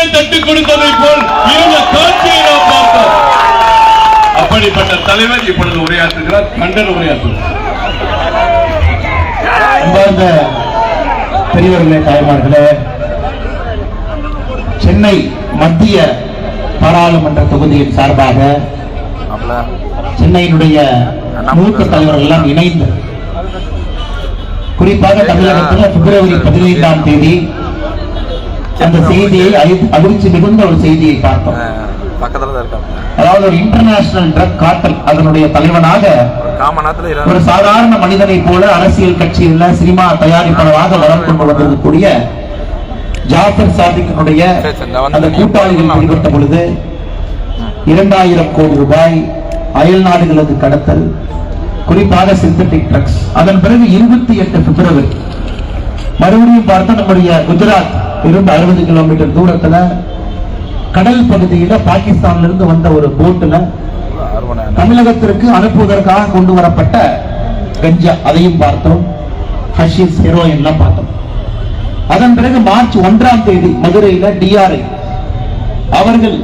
கையை தட்டி கொடுத்ததை போல் இருந்த காட்சியை நாம் பார்த்தோம். அப்படிப்பட்ட தலைவர் இப்பொழுது உரையாற்றுகிறார் கண்டன உரையாற்றுகிறார். அன்பார்ந்த பெரியவர்களே தாய்மார்களே சென்னை மத்திய பாராளுமன்ற தொகுதியின் சார்பாக சென்னையினுடைய மூத்த தலைவர்கள் எல்லாம் இணைந்து குறிப்பாக தமிழகத்தில் பிப்ரவரி பதினைந்தாம் தேதி அந்த செய்தியை அதி- அதிர்ச்சி மிகுந்த ஒரு செய்தியை பார்த்தோம். அதாவது ஒரு இன்டர்நேஷனல் ட்ரக் காட்டல் அதனுடைய தலைவனாக ஒரு சாதாரண மனிதனை போல அரசியல் கட்சியில் சினிமா தயாரிப்பாளராக வளம் கொண்டு வந்திருக்கக்கூடிய ஜாஃபர் சாதிக்கினுடைய அந்த கூட்டாளிகள் பிடிபட்ட பொழுது இரண்டாயிரம் கோடி ரூபாய் அயல் நாடுகளுக்கு கடத்தல் குறிப்பாக சிந்தட்டிக் ட்ரக்ஸ் அதன் பிறகு இருபத்தி எட்டு பிப்ரவரி மறுபடியும் பார்த்தா நம்முடைய குஜராத் இருந்து அறுபது கிலோமீட்டர் தூரத்துல கடல் பகுதியில பாகிஸ்தான்ல இருந்து வந்த ஒரு போட்டுல தமிழகத்திற்கு அனுப்புவதற்காக கொண்டு வரப்பட்ட கஞ்சா. அதையும் பார்த்தோம். ஹஷீஸ் ஹெரோயின் பார்த்தோம். அதன் பிறகு மார்ச் ஒன்றாம் தேதி மதுரையில டிஆர்ஐ அவர்கள்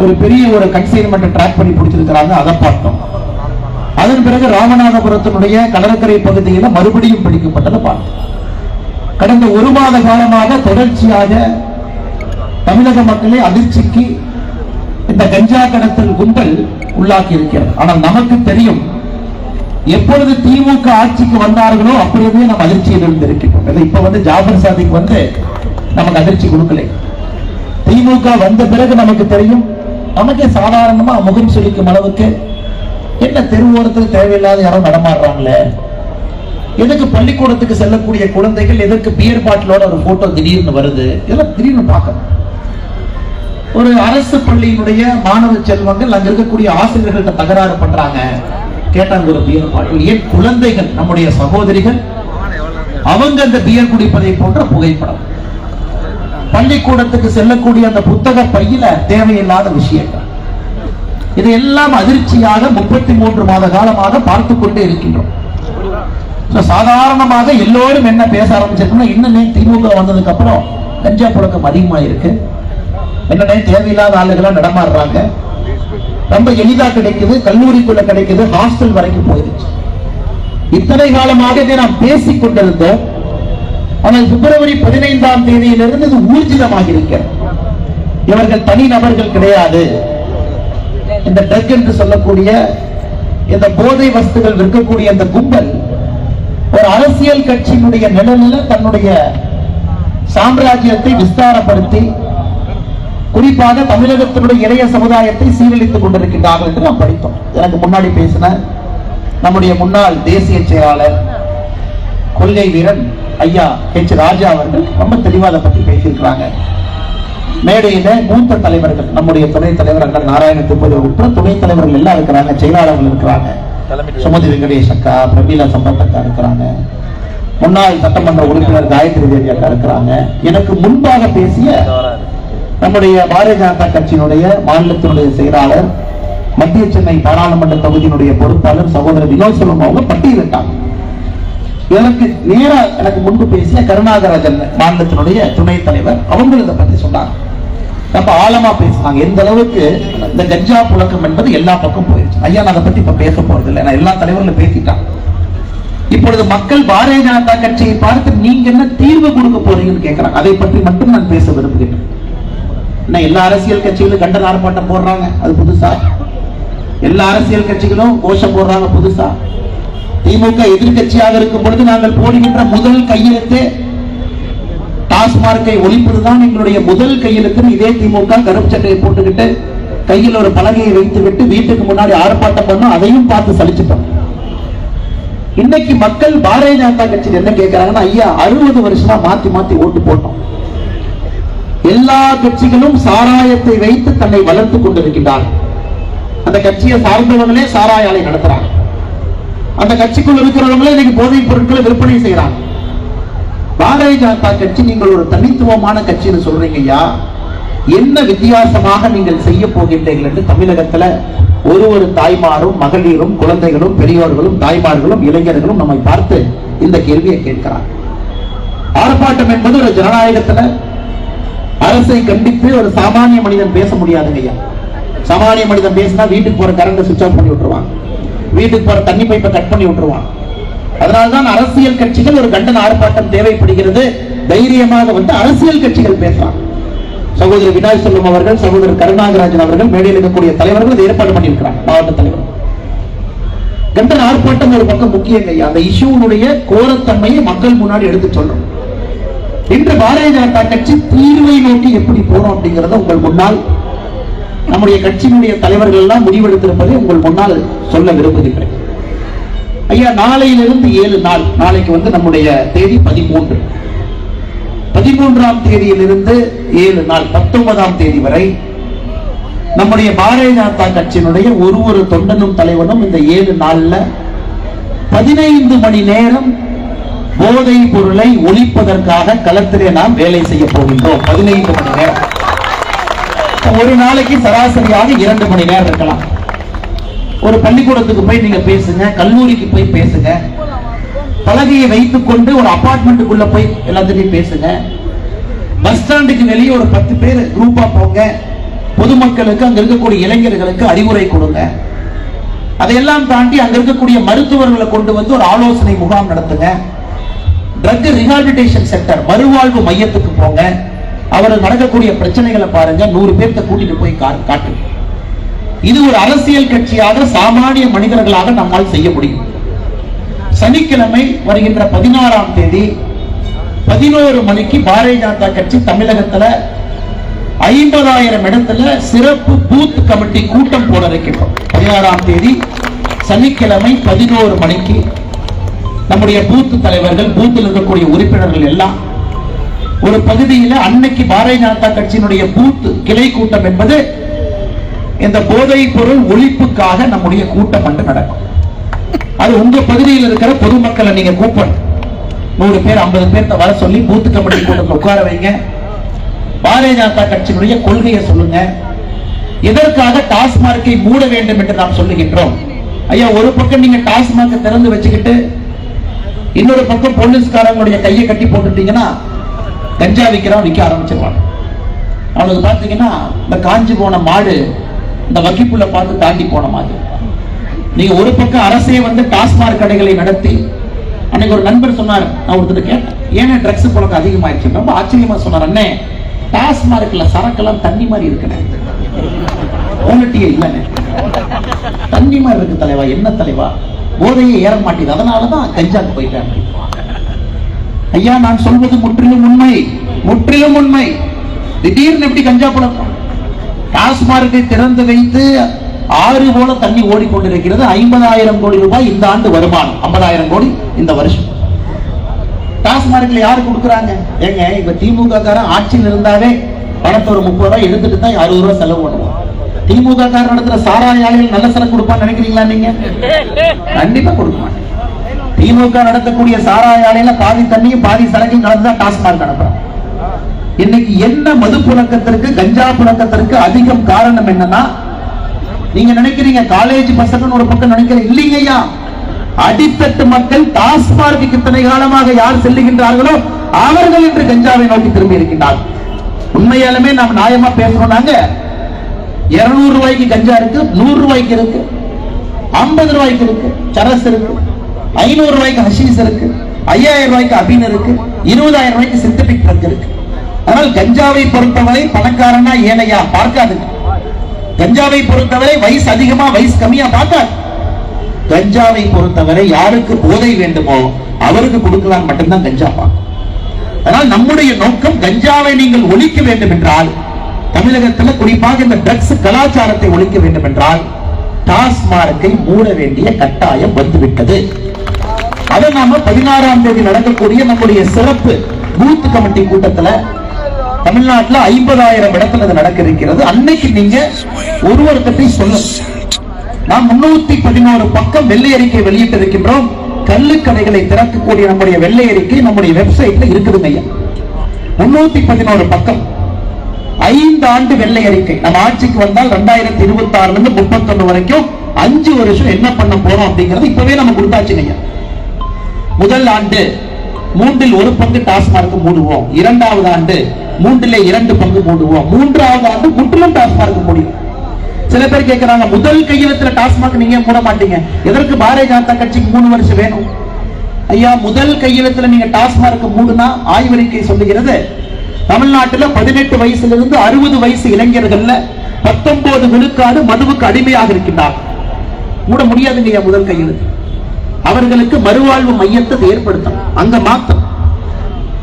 ஒரு பெரிய ஒரு கன்சைன்மெண்ட் ட்ராக் பண்ணி பிடிச்சிருக்கிறாங்க. அதை பார்த்தோம். அதன் பிறகு ராமநாதபுரத்தினுடைய கடற்கரை பகுதியில மறுபடியும் பிடிக்கப்பட்டதை பார்த்தோம். கடந்த ஒரு மாத காலமாக தொடர்ச்சியாக தமிழக மக்களை அதிர்ச்சிக்கு இந்த கஞ்சா கடத்தல் கும்பல் உள்ளாக்கி இருக்கிறது ஆனால் நமக்கு தெரியும் எப்பொழுது திமுக ஆட்சிக்கு வந்தார்களோ அப்படியே நம்ம அதிர்ச்சியில் இருந்திருக்கிறோம் இப்ப வந்து ஜாபர் சாதிக்கு வந்து நமக்கு அதிர்ச்சி கொடுக்கல. திமுக வந்த பிறகு நமக்கு தெரியும் நமக்கே சாதாரணமா முகம் சொல்லிக்கும் அளவுக்கு என்ன தெருவோரத்தில் தேவையில்லாத யாரோ நடமாடுறாங்களே. எதுக்கு பள்ளிக்கூடத்துக்கு செல்லக்கூடிய குழந்தைகள் எதற்கு பியர் பாட்டிலோட ஒரு போட்டோ திடீர்னு வருது? இதெல்லாம் திடீர்னு பார்க்கணும். ஒரு அரசு பள்ளியினுடைய மாணவ செல்வங்கள் அங்க இருக்கக்கூடிய ஆசிரியர்கள்ட்ட தகராறு பண்றாங்க. கேட்டாங்க ஒரு பியர் பாட்டில் ஏன் குழந்தைகள் நம்முடைய சகோதரிகள் அவங்க அந்த பியர் குடிப்பதை போன்ற புகைப்படம். பள்ளிக்கூடத்துக்கு செல்லக்கூடிய அந்த புத்தக பையில தேவையில்லாத விஷயங்கள். இதையெல்லாம் அதிர்ச்சியாக முப்பத்தி மூன்று மாத காலமாக பார்த்து கொண்டே இருக்கின்றோம். ஸோ சாதாரணமாக எல்லோரும் என்ன பேச ஆரம்பிச்சிருக்கோம்னா இன்னுமே திமுக வந்ததுக்கு அப்புறம் கஞ்சா புழக்கம் அதிகமாக இருக்கு என்னன்னே தேவையில்லாத ஆளுகளாக நடமாடுறாங்க. ரொம்ப எளிதாக கிடைக்குது கல்லூரிக்குள்ள கிடைக்குது ஹாஸ்டல் வரைக்கும் போயிருச்சு இத்தனை காலமாக இதை நாம் பேசிக் கொண்டிருந்தோம். ஆனால் பிப்ரவரி பதினைந்தாம் தேதியிலிருந்து இது ஊர்ஜிதமாக இருக்கிறது இவர்கள் தனி நபர்கள் கிடையாது. இந்த ட்ரக் என்று சொல்லக்கூடிய இந்த போதை வஸ்துகள் விற்கக்கூடிய அந்த கும்பல் ஒரு அரசியல் கட்சியினுடைய நிழலில் தன்னுடைய சாம்ராஜ்யத்தை விஸ்தாரப்படுத்தி குறிப்பாக தமிழகத்தினுடைய இளைய சமுதாயத்தை சீரழித்துக் கொண்டிருக்கின்றார்கள் என்று நாம் படித்தோம். எனக்கு முன்னாடி பேசின நம்முடைய முன்னாள் தேசிய செயலாளர் கொள்கை வீரன் ஐயா ஹெச் ராஜா அவர்கள் ரொம்ப தெளிவாக அதை பத்தி பேசியிருக்கிறாங்க. மேடையில மூத்த தலைவர்கள் நம்முடைய துணைத் தலைவர் அண்ணன் நாராயண திருப்பதி உட்பட துணைத் தலைவர்கள் எல்லாம் இருக்கிறாங்க செயலாளர்கள் இருக்கிறாங்க. சுமதி வெங்கடேஷ் அக்கா பிரபீலா சம்பத் அக்கா இருக்கிறாங்க. முன்னாள் சட்டமன்ற உறுப்பினர் காயத்ரி தேவி அக்கா இருக்கிறாங்க. எனக்கு முன்பாக பேசிய நம்முடைய பாரதிய ஜனதா கட்சியினுடைய மாநிலத்தினுடைய செயலாளர் மத்திய சென்னை பாராளுமன்ற தொகுதியினுடைய பொறுப்பாளர் சகோதரர் வினோத் செல்வம் அவங்க பட்டியலிட்டாங்க. எனக்கு நேரா எனக்கு முன்பு பேசிய கருணாகராஜன் மாநிலத்தினுடைய துணைத் தலைவர் அவங்க இதை பத்தி சொன்னாங்க. ரொம்ப ஆழமா பேசுறாங்க. எந்த அளவுக்கு இந்த கஞ்சா புழக்கம் என்பது எல்லா பக்கம் போயிருச்சு. ஐயா நான் அதை பத்தி இப்ப பேச போறது இல்லை. எல்லா தலைவர்களும் பேசிட்டாங்க. இப்பொழுது மக்கள் பாரதிய ஜனதா கட்சியை பார்த்து நீங்க என்ன தீர்வு கொடுக்க போறீங்கன்னு கேட்கறாங்க அதை பற்றி மட்டும் நான் பேச விரும்புகிறேன். என்ன எல்லா அரசியல் கட்சிகளும் கண்டன ஆர்ப்பாட்டம் போடுறாங்க. அது புதுசா? எல்லா அரசியல் கட்சிகளும் கோஷம் போடுறாங்க புதுசா? திமுக எதிர்க்கட்சியாக இருக்கும் பொழுது நாங்கள் போடுகின்ற முதல் கையெழுத்தே டாஸ்மார்க்கை ஒழிப்பதுதான் எங்களுடைய முதல் கையெழுத்து இதே திமுக கருப்பு சட்டையை போட்டுக்கிட்டு கையில் ஒரு பலகையை வைத்து விட்டு வீட்டுக்கு முன்னாடி ஆர்ப்பாட்டம் பண்ணோம் அதையும் பார்த்து சலிச்சுட்டோம். இன்னைக்கு மக்கள் பாரதிய ஜனதா கட்சியில் என்ன கேட்கிறாங்கன்னா ஐயா அறுபது வருஷமா மாத்தி மாத்தி ஓட்டு போட்டோம். எல்லா கட்சிகளும் சாராயத்தை வைத்து தன்னை வளர்த்துக் கொண்டிருக்கின்றார்கள். அந்த கட்சியை சார்ந்தவங்களே சாராய ஆலை நடத்துறாங்க. அந்த கட்சிக்குள் இருக்கிறவங்களே இன்னைக்கு போதைப் பொருட்களை விற்பனை செய்யறாங்க பாரதிய ஜனதா கட்சி நீங்கள் ஒரு தனித்துவமான கட்சின்னு சொல்றீங்க ஐயா என்ன வித்தியாசமாக நீங்கள் செய்ய போகின்றீர்கள் என்று தமிழகத்துல ஒரு ஒரு தாய்மாரும் மகளிரும் குழந்தைகளும் பெரியோர்களும் தாய்மார்களும் இளைஞர்களும் நம்மை பார்த்து இந்த கேள்வியை கேட்கிறார். ஆர்ப்பாட்டம் என்பது ஒரு ஜனநாயகத்துல அரசை கண்டித்து ஒரு சாமானிய மனிதன் பேச முடியாதுங்க ஐயா சாமானிய மனிதன் பேசினா வீட்டுக்கு போற கரண்ட் சுவிட்ச் ஆஃப் பண்ணி விட்டுருவான். வீட்டுக்கு போற தண்ணி பைப்பை கட் பண்ணி விட்டுருவான். அதனால்தான் அரசியல் கட்சிகள் ஒரு கண்டன ஆர்ப்பாட்டம் தேவைப்படுகிறது. தைரியமாக வந்து அரசியல் கட்சிகள் பேசுறாங்க சகோதரர் வினாய் செல்வம் அவர்கள் சகோதரர் கருணாகராஜன் அவர்கள் மேடையில் இருக்கக்கூடிய தலைவர்கள் இதை ஏற்பாடு பண்ணியிருக்கிறாங்க மாவட்ட தலைவர். கண்டன ஆர்ப்பாட்டம் ஒரு பக்கம் முக்கியங்க அந்த இஷ்யூனுடைய கோரத்தன்மையை மக்கள் முன்னாடி எடுத்து சொல்லணும். இன்று பாரதிய ஜனதா கட்சி தீர்வை நோக்கி எப்படி போறோம் அப்படிங்கறத உங்கள் முன்னால் நம்முடைய கட்சியினுடைய தலைவர்கள் எல்லாம் முடிவெடுத்திருப்பதை உங்கள் முன்னால் சொல்ல விரும்புகின்றேன். ஐயா நாளையிலிருந்து ஏழு நாள். நாளைக்கு வந்து நம்முடைய தேதி பதிமூன்று. பதிமூன்றாம் தேதியிலிருந்து ஏழு நாள் பத்தொன்பதாம் தேதி வரை நம்முடைய பாரதிய ஜனதா கட்சியினுடைய ஒரு ஒரு தொண்டனும் தலைவனும் இந்த ஏழு நாள்ல பதினைந்து மணி நேரம் போதை பொருளை ஒழிப்பதற்காக களத்திலே நாம் வேலை செய்ய போகின்றோம். பதினைந்து மணி நேரம். ஒரு நாளைக்கு சராசரியாக இரண்டு மணி நேரம் இருக்கலாம். ஒரு பள்ளிக்கூடத்துக்கு போய் நீங்க பேசுங்க கல்லூரிக்கு போய் பேசுங்க. பலகையை வைத்துக் கொண்டு ஒரு அபார்ட்மெண்ட்டுக்குள்ள போய் எல்லாத்துலையும் பேசுங்க. பஸ் ஸ்டாண்டுக்கு வெளியே ஒரு பத்து பேர் குரூப்பா போங்க. பொதுமக்களுக்கு அங்க இருக்கக்கூடிய இளைஞர்களுக்கு அறிவுரை கொடுங்க. அதையெல்லாம் தாண்டி அங்க இருக்கக்கூடிய மருத்துவர்களை கொண்டு வந்து ஒரு ஆலோசனை முகாம் நடத்துங்க. ட்ரக் ரிஹாபிலிட்டேஷன் சென்டர் மறுவாழ்வு மையத்துக்கு போங்க. அவர் நடக்கக்கூடிய பிரச்சனைகளை பாருங்க. நூறு பேர்த்த கூட்டிட்டு போய் காட்டுங்க. இது ஒரு அரசியல் கட்சியாக சாமானிய மனிதர்களாக நம்மால் செய்ய முடியும். சனிக்கிழமை வருகின்ற பதினாறாம் தேதி பதினோரு மணிக்கு பாரதிய ஜனதா கட்சி தமிழகத்துல ஐம்பதாயிரம் இடத்துல சிறப்பு பூத் கமிட்டி கூட்டம் போட இருக்கின்றோம் பதினாறாம் தேதி சனிக்கிழமை பதினோரு மணிக்கு நம்முடைய பூத்து தலைவர்கள் பூத்தில் இருக்கக்கூடிய உறுப்பினர்கள் எல்லாம் ஒரு பகுதியில் அன்னைக்கு பாரதிய ஜனதா கட்சியினுடைய பூத் கிளை கூட்டம் என்பது இந்த போதைப் பொருள் ஒழிப்புக்காக நம்முடைய கூட்டம் வந்து நடக்கும். அது உங்க பகுதியில் இருக்கிற பொதுமக்களை நீங்க கூப்பிடணும். நூறு பேர் ஐம்பது பேர்த்த வர சொல்லி பூத் கமிட்டி கூட்டத்தில் உட்கார வைங்க. பாரதிய ஜனதா கட்சியினுடைய கொள்கையை சொல்லுங்க. எதற்காக டாஸ்மார்க்கை மூட வேண்டும் என்று நாம் சொல்லுகின்றோம்? ஐயா ஒரு பக்கம் நீங்க டாஸ்மார்க்கை திறந்து வச்சுக்கிட்டு இன்னொரு பக்கம் போலீஸ்காரங்களுடைய கையை கட்டி போட்டுட்டீங்கன்னா கஞ்சா விற்கிறவன் விற்க ஆரம்பிச்சிருவான். அவனுக்கு பார்த்தீங்கன்னா இந்த காஞ்சி போன மாடு இந்த வகிப்புள்ள பார்த்து தாண்டி போன மாதிரி. நீங்க ஒரு பக்கம் அரசே வந்து டாஸ்மாக் கடைகளை நடத்தி அன்னைக்கு ஒரு நண்பர் சொன்னார் நான் ஒருத்தர் கேட்டேன் ஏன்னா ட்ரக்ஸ் புழக்கம் அதிகமாயிடுச்சு ரொம்ப ஆச்சரியமா சொன்னார் அண்ணே டாஸ்மார்க்ல சரக்கெல்லாம் தண்ணி மாதிரி இருக்குண்ணே. உங்கள்கிட்டயே இல்லைண்ணே. தண்ணி மாதிரி இருக்கு தலைவா என்ன தலைவா? போதையே ஏற மாட்டேது அதனாலதான் கஞ்சாக்கு போயிட்டேன். ஐயா நான் சொல்வது முற்றிலும் உண்மை முற்றிலும் உண்மை. திடீர்னு எப்படி கஞ்சா புழக்கம்? டாஸ்மார்க்கை திறந்து வைத்து ஆறு போல தண்ணி ஓடிக்கொண்டிருக்கிறது. ஐம்பதாயிரம் கோடி ரூபாய் இந்த ஆண்டு வருமானம். ஐம்பதாயிரம் கோடி இந்த வருஷம். டாஸ்மார்க்ல யாரு கொடுக்குறாங்க? ஏங்க இப்ப திமுக காரன் ஆட்சியில் இருந்தாவே பணத்தை ஒரு முப்பது ரூபாய் எடுத்துட்டு தான் அறுபது ரூபாய் செலவு பண்ணுவோம் திமுக காரன் நடத்துற சாராய ஆலையில் நல்ல சரக்கு கொடுப்பான்னு நினைக்கிறீங்களா நீங்க? கண்டிப்பா கொடுக்க மாட்டேன் திமுக நடத்தக்கூடிய சாராய ஆலையில பாதி தண்ணியும் பாதி சரக்கையும் கலந்துதான் டாஸ்மார்க் நடத்துறான். இன்னைக்கு என்ன மது புழக்கத்திற்கு கஞ்சா புழக்கத்திற்கு அதிகம் காரணம் என்னன்னா நீங்க நினைக்கிறீங்க காலேஜ் பசங்கன்னு ஒரு பக்கம் நினைக்கிற இல்லைங்கய்யா. அடித்தட்டு மக்கள் டாஸ்மார்க்கு இத்தனை காலமாக யார் செல்லுகின்றார்களோ அவர்கள் இன்று கஞ்சாவை நோக்கி திரும்பி இருக்கின்றார்கள். உண்மையாலுமே நாம் நியாயமா பேசுறோம் நாங்க. இருநூறு ரூபாய்க்கு கஞ்சா இருக்கு நூறு ரூபாய்க்கு இருக்கு ஐம்பது ரூபாய்க்கு இருக்கு சரஸ் இருக்கு ஐநூறு ரூபாய்க்கு ஹஷீஸ் இருக்கு ஐயாயிரம் ரூபாய்க்கு அபின் இருக்கு இருபதாயிரம் ரூபாய்க்கு சிந்தபிக் ட்ரக் இருக்கு. ஆனால் கஞ்சாவை பொறுத்தவரை பணக்காரனா ஏழையா? பார்க்காது. கஞ்சாவை பொறுத்தவரை வயசு அதிகமா வயசு கம்மியா பார்க்காது. கஞ்சாவை பொறுத்தவரை யாருக்கு போதை வேண்டுமோ அவருக்கு கொடுக்கலாம் மட்டும்தான் கஞ்சா பார்க்கும் அதனால் நம்முடைய நோக்கம் கஞ்சாவை நீங்கள் ஒழிக்க வேண்டும் என்றால் தமிழகத்தில் குறிப்பாக இந்த ட்ரக்ஸ் கலாச்சாரத்தை ஒழிக்க வேண்டும் என்றால் டாஸ்மார்க்கை மூட வேண்டிய கட்டாயம் வந்துவிட்டது. அதை நாம பதினாறாம் தேதி நடக்கக்கூடிய நம்முடைய சிறப்பு பூத் கமிட்டி கூட்டத்துல தமிழ்நாட்டுல ஐம்பதாயிரம் இடத்துல அது நடக்க இருக்கிறது அன்னைக்கு நீங்க ஒருவர் பற்றி சொல்லணும். நாம் முன்னூத்தி பதினோரு பக்கம் வெள்ளை அறிக்கை வெளியிட்டு இருக்கின்றோம் கடைகளை திறக்கக்கூடிய நம்முடைய வெள்ளை அறிக்கை நம்முடைய வெப்சைட்ல இருக்குது ஐயா முன்னூத்தி பதினோரு பக்கம். ஐந்து ஆண்டு வெள்ளை அறிக்கை. நம்ம ஆட்சிக்கு வந்தால் ரெண்டாயிரத்தி இருபத்தி ஆறுல இருந்து முப்பத்தொன்னு வரைக்கும் அஞ்சு வருஷம் என்ன பண்ண போறோம் அப்படிங்கறது இப்பவே நம்ம கொடுத்தாச்சுங்க ஐயா முதல் ஆண்டு மூன்றில் ஒரு பங்கு டாஸ்மார்க் மூடுவோம். இரண்டாவது ஆண்டு மூன்றிலே இரண்டு பங்கு போடுவோம். மூன்றாவது ஆண்டு முற்றிலும் டாஸ்மார்க் முடியும். சில பேர் கேட்கிறாங்க முதல் கையெழுத்துல டாஸ்மாக் நீங்க போட மூட மாட்டீங்க? எதற்கு பாரதிய ஜனதா கட்சிக்கு மூணு வருஷம் வேணும்? ஐயா முதல் கையெழுத்துல நீங்க டாஸ்மார்க் மூடுனா ஆய்வறிக்கை சொல்லுகிறது தமிழ்நாட்டுல பதினெட்டு வயசுல இருந்து அறுபது வயசு இளைஞர்கள்ல பத்தொன்பது விழுக்காடு மதுவுக்கு அடிமையாக இருக்கின்றார். மூட முடியாதுங்க ஐயா முதல் கையெழுத்து. அவர்களுக்கு மறுவாழ்வு மையத்தை ஏற்படுத்தணும். அங்க மாத்தம்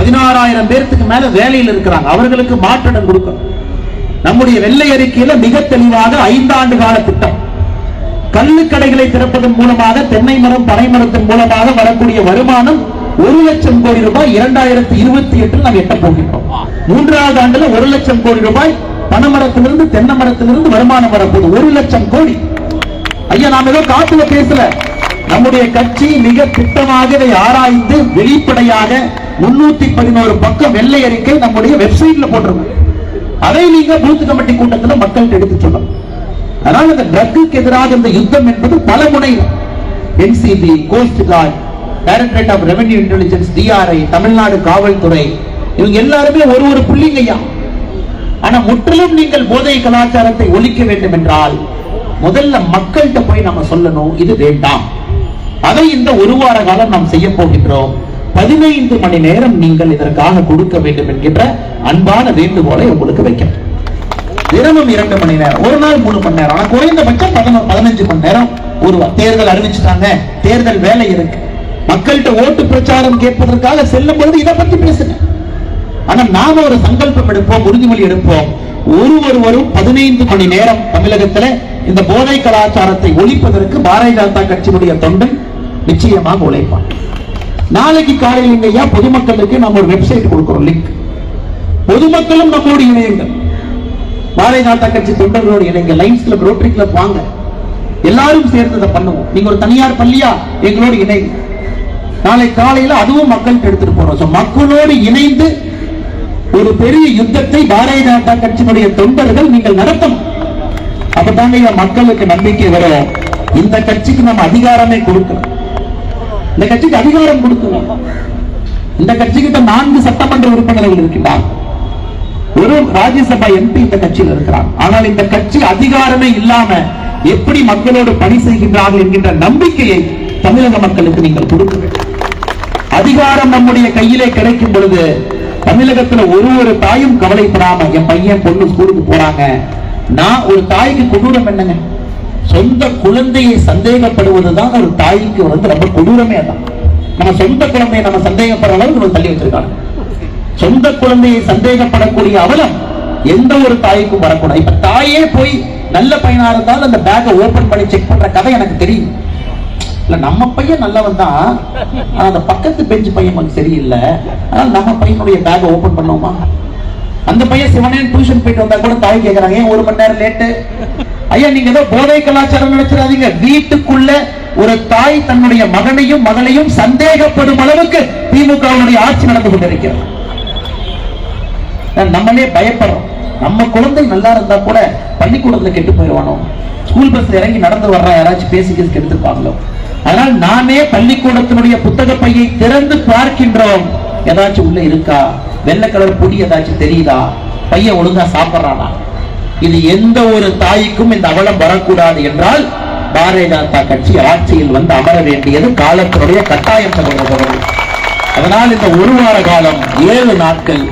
பதினாறாயிரம் பேர்த்துக்கு மேல வேலையில் இருக்கிறாங்க. அவர்களுக்கு மாற்றிடம் கொடுக்கணும் நம்முடைய வெள்ளை அறிக்கையில மிக தெளிவாக ஐந்தாண்டு கால திட்டம். கள்ளுக்கடைகளை திறப்பதன் மூலமாக தென்னை மரம் பனை மரத்தின் மூலமாக வரக்கூடிய வருமானம் ஒரு லட்சம் கோடி ரூபாய் இரண்டாயிரத்தி இருபத்தி எட்டில் நாம் எட்ட போகின்றோம். மூன்றாவது ஆண்டுல ஒரு லட்சம் கோடி ரூபாய் பனைமரத்திலிருந்து தென்னை மரத்திலிருந்து வருமானம் வரப்போகுது. ஒரு லட்சம் கோடி. ஐயா நாம் ஏதோ காத்துல பேசல. நம்முடைய கட்சி மிக திட்டமாக இதை ஆராய்ந்து வெளிப்படையாக முன்னூத்தி பதினோரு பக்கம் வெள்ளை அறிக்கை நம்முடைய வெப்சைட்ல போட்டிருக்கோம் அதை நீங்க பூத் கமிட்டி கூட்டத்துல மக்கள்கிட்ட எடுத்து சொல்லணும். அதனால இந்த ட்ரக்குக்கு எதிராக இந்த யுத்தம் என்பது பல முனை NCB coast guard directorate of revenue intelligence DRI Tamil Nadu காவல்துறை இவங்க எல்லாருமே ஒரு ஒரு புள்ளிங்கய்யா ஆனா முற்றிலும் நீங்கள் போதை கலாச்சாரத்தை ஒழிக்க வேண்டும் என்றால் முதல்ல மக்கள்கிட்ட போய் நம்ம சொல்லணும் இது வேண்டாம். அதை இந்த ஒரு வார காலம் நாம் செய்ய போகின்றோம். பதினைந்து மணி நேரம் நீங்கள் இதற்காக கொடுக்க வேண்டும் என்கின்ற அன்பான வேண்டுகோளை உங்களுக்கு வைக்கிறேன். தினமும் இரண்டு மணி நேரம் ஒரு நாள் மூணு மணி நேரம் ஆனா குறைந்தபட்சம் பதினொரு பதினஞ்சு மணி நேரம் ஒரு தேர்தல் அறிவிச்சுட்டாங்க தேர்தல் வேலை இருக்கு. மக்கள்கிட்ட ஓட்டு பிரச்சாரம் கேட்பதற்காக செல்லும் பொழுது இதை பத்தி பேசுங்க. ஆனா நாம ஒரு சங்கல்பம் எடுப்போம் உறுதிமொழி எடுப்போம். ஒரு ஒருவரும் பதினைந்து மணி நேரம் தமிழகத்துல இந்த போதை கலாச்சாரத்தை ஒழிப்பதற்கு பாரதிய ஜனதா கட்சியினுடைய தொண்டன் நிச்சயமாக உழைப்பான் நாளைக்கு காலையில் ஐயா பொதுமக்களுக்கு நம்ம ஒரு வெப்சைட் கொடுக்கிறோம் லிங்க் பொதுமக்களும் நம்மோடு இணையுங்கள். பாரதிய ஜனதா கட்சி தொண்டர்களோடு இணைங்க லைன்ஸ் கிளப் ரோட்டரி கிளப் வாங்க. எல்லாரும் சேர்ந்து இதை பண்ணுவோம். நீங்க ஒரு தனியார் பள்ளியா? எங்களோடு இணைங்க. நாளை காலையில அதுவும் மக்களுக்கு எடுத்துட்டு போறோம். மக்களோடு இணைந்து ஒரு பெரிய யுத்தத்தை பாரதிய ஜனதா கட்சியினுடைய தொண்டர்கள் நீங்கள் நடத்தணும். அப்பதாங்க மக்களுக்கு நம்பிக்கை வரும். இந்த கட்சிக்கு நம்ம அதிகாரமே கொடுக்கணும். இந்த கட்சிக்கு அதிகாரம் கொடுக்கணும் இந்த கட்சிக்கிட்ட நான்கு சட்டமன்ற உறுப்பினர்கள் இருக்கின்றார். ஒரு ராஜ்யசபா எம்பி இந்த கட்சியில் இருக்கிறார். ஆனால் இந்த கட்சி அதிகாரமே இல்லாம எப்படி மக்களோடு பணி செய்கின்றார்கள் என்கின்ற நம்பிக்கையை தமிழக மக்களுக்கு நீங்கள் கொடுக்க வேண்டும். அதிகாரம் நம்முடைய கையிலே கிடைக்கும் பொழுது தமிழகத்துல ஒரு ஒரு தாயும் கவலைப்படாம என் பையன் பொண்ணு ஸ்கூலுக்கு போறாங்க. நான் ஒரு தாய்க்கு கொடூரம் என்னங்க? சொந்த குழந்தையை சந்தேகப்படுவதுதான் ஒரு தாய்க்கு வந்து ரொம்ப கொடூரமே தான் நம்ம சொந்த குழந்தையை நம்ம சந்தேகப்படுற அளவுக்கு நம்ம தள்ளி வச்சிருக்காங்க. சொந்த குழந்தையை சந்தேகப்படக்கூடிய அவலம் எந்த ஒரு தாய்க்கும் வரக்கூடாது. இப்ப தாயே போய் நல்ல பையனா இருந்தாலும் அந்த பேக்கை ஓபன் பண்ணி செக் பண்ற கதை எனக்கு தெரியும். இல்ல நம்ம பையன் நல்லவன் தான். ஆனா அந்த பக்கத்து பெஞ்ச் பையன் சரியில்லை. அதனால நம்ம பையனுடைய பேக்கை ஓபன் பண்ணுவோமா? அந்த பையன் சிவனே டியூஷன் போயிட்டு வந்தா கூட தாய் கேக்குறாங்க. ஏன் ஒரு மணி நேரம் லேட்டு ஐயா நீங்க ஏதோ போதை கலாச்சாரம் நினைச்சிடாதீங்க. வீட்டுக்குள்ள ஒரு தாய் தன்னுடைய மகனையும் மகளையும் சந்தேகப்படும் அளவுக்கு திமுகவுடைய ஆட்சி நடந்து கொண்டிருக்கிறது. நம்மளே பயப்படுறோம். நம்ம குழந்தை நல்லா இருந்தா கூட பள்ளிக்கூடத்துல கெட்டு போயிடுவானோ ஸ்கூல் பஸ்ல இறங்கி நடந்து வர்ற யாராச்சும் பேசி பேசி கெடுத்துப்பாங்களோ அதனால் நாமே பள்ளிக்கூடத்தினுடைய புத்தக பையை திறந்து பார்க்கின்றோம். ஏதாச்சும் உள்ள இருக்கா? வெள்ளை கலர் பொடி ஏதாச்சும் தெரியுதா? பையன் ஒழுங்கா சாப்பிடுறானா? இது எந்த ஒரு தாய்க்கும் இந்த அவலம் வரக்கூடாது என்றால் பாரதிய ஜனதா கட்சி ஆட்சியில் வந்து அமர வேண்டியது காலத்தினுடைய கட்டாயம் சகோதரர்கள். அதனால் இந்த ஒரு வார காலம் ஏழு நாட்கள்